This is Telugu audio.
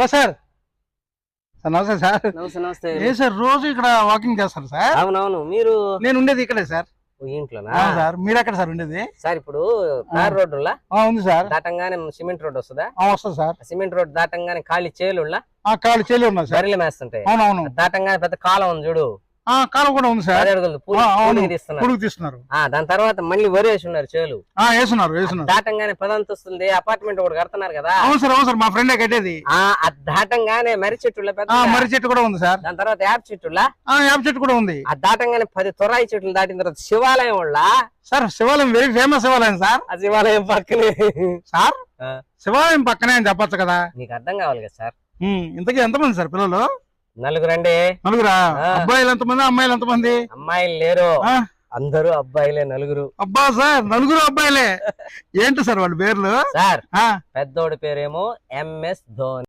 Hello sir. సార్ నమస్తే సార్. నమస్తే నమస్తే. ఏ సార్ రోజు ఇక్కడ వాకింగ్ చేస్తారు సార్? అవునవును మీరు? నేను ఉండేది ఇక్కడే సార్. ఇంట్లోనా? సార్ మీరు ఎక్కడ సార్ ఉండేది? సార్ ఇప్పుడు తార్ ఆ, ఉంది సార్. దాటంగానే సిమెంట్ రోడ్ వస్తుందా? వస్తుంది సార్. సిమెంట్ రోడ్ దాటంగానే ఖాళీ చేలుళ్ళ? ఆ కాలు చెల్లి ఉన్నది సార్. మేస్తుంటాయి. అవునవును. దాటంగానే పెద్ద కాలం ఉంది చూడు. ఆ కాలం కూడా ఉంది సార్. పూలుకి తీస్తున్నారు. దాని తర్వాత మళ్ళీ వరి వేసి ఉన్నారు చేలు. ఆ వేస్తున్నారు వేస్తున్నారు. దాటంగానే పదంతస్తుంది అపార్ట్మెంట్ ఒకటి కడుతున్నారు కదా. అవును సార్ అవును సార్. మా ఫ్రెండే కట్టేది. దాటంగానే మర్రి చెట్టుల మర్రి చెట్టు కూడా ఉంది సార్. దాని తర్వాత యాప్ చెట్టులా? ఆ యాప చెట్టు కూడా ఉంది. ఆ దాటంగానే పది తొరాయి చెట్లు దాటిన తర్వాత శివాలయం వాళ్ళ? సార్ శివాలయం వెరీ ఫేమస్ శివాలయం సార్. ఆ శివాలయం పక్కనే. సార్. శివాలయం పక్కనే అని చెప్పొచ్చు కదా. నీకు అర్థం కావాలి కదా సార్. ఇంతకీ ఎంతమంది సార్ పిల్లలు? నలుగురండి. నలుగురా. అబ్బాయిలు ఎంతమంది అమ్మాయిలు ఎంతమంది? అమ్మాయిలు లేరు. అందరూ అబ్బాయిలే నలుగురు. అబ్బా సార్ నలుగురు అబ్బాయిలే. ఏంటి సార్ వాళ్ళ పేర్లు? సార్ ఆ. పెద్దోడి పేరేమో ఎంఎస్ ధోని.